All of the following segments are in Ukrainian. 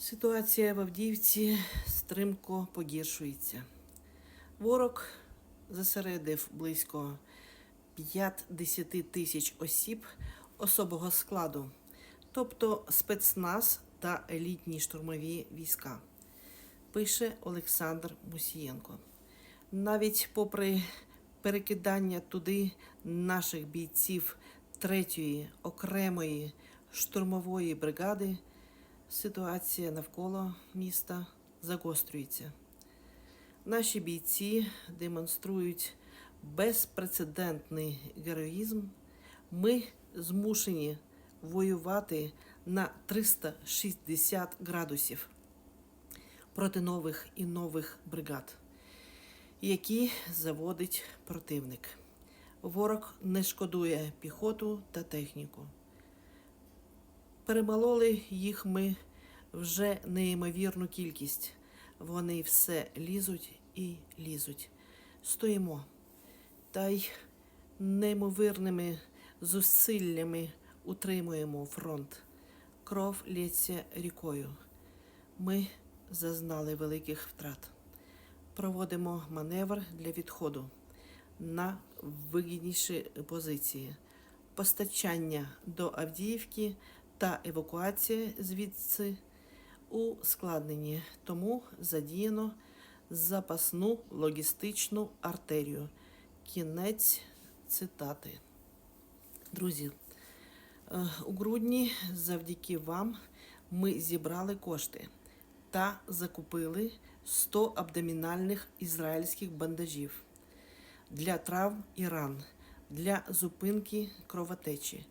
Ситуація в Авдіївці стримко погіршується. Ворог зосередив близько 50 тисяч осіб особого складу, тобто спецназ та елітні штурмові війська, пише Олександр Мусієнко. Навіть попри перекидання туди наших бійців 3-ї окремої штурмової бригади, ситуація навколо міста загострюється. Наші бійці демонструють безпрецедентний героїзм. Ми змушені воювати на 360 градусів проти нових і нових бригад, які заводить противник. Ворог не шкодує піхоту та техніку. Перемололи їх ми вже неймовірну кількість. Вони все лізуть і лізуть. Стоїмо. Та й неймовірними зусиллями утримуємо фронт. Кров лється рікою. Ми зазнали великих втрат. Проводимо маневр для відходу на вигідніші позиції. Постачання до Авдіївки та евакуація звідси ускладнені, тому задіяно запасну логістичну артерію. Кінець цитати. Друзі, е, у грудні завдяки вам ми зібрали кошти та закупили 100 абдомінальних ізраїльських бандажів для травм і ран, для зупинки кровотечі.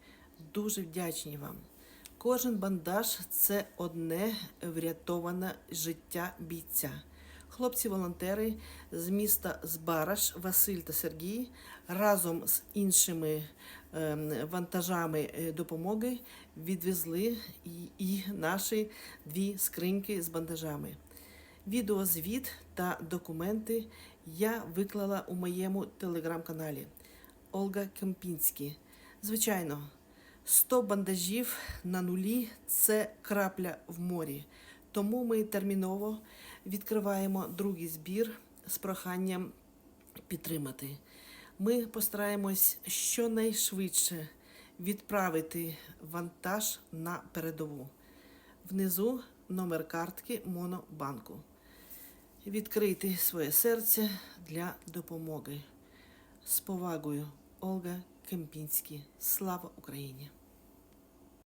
Дуже вдячні вам. Кожен бандаж це одне врятоване життя бійця. Хлопці-волонтери з міста Збараш, Василь та Сергій разом з іншими ем, вантажами е, допомоги відвезли і, наші дві скриньки з бандажами. Відеозвіт та документи я виклала у моєму телеграм-каналі Ольга Кемпінський. Звичайно, 100 бандажів на нулі це крапля в морі. Тому ми терміново відкриваємо другий збір з проханням підтримати. Ми постараємось щонайшвидше відправити вантаж на передову. Внизу номер картки Монобанку. Відкрити своє серце для допомоги. З повагою, Ольга Кемпінський. Слава Україні!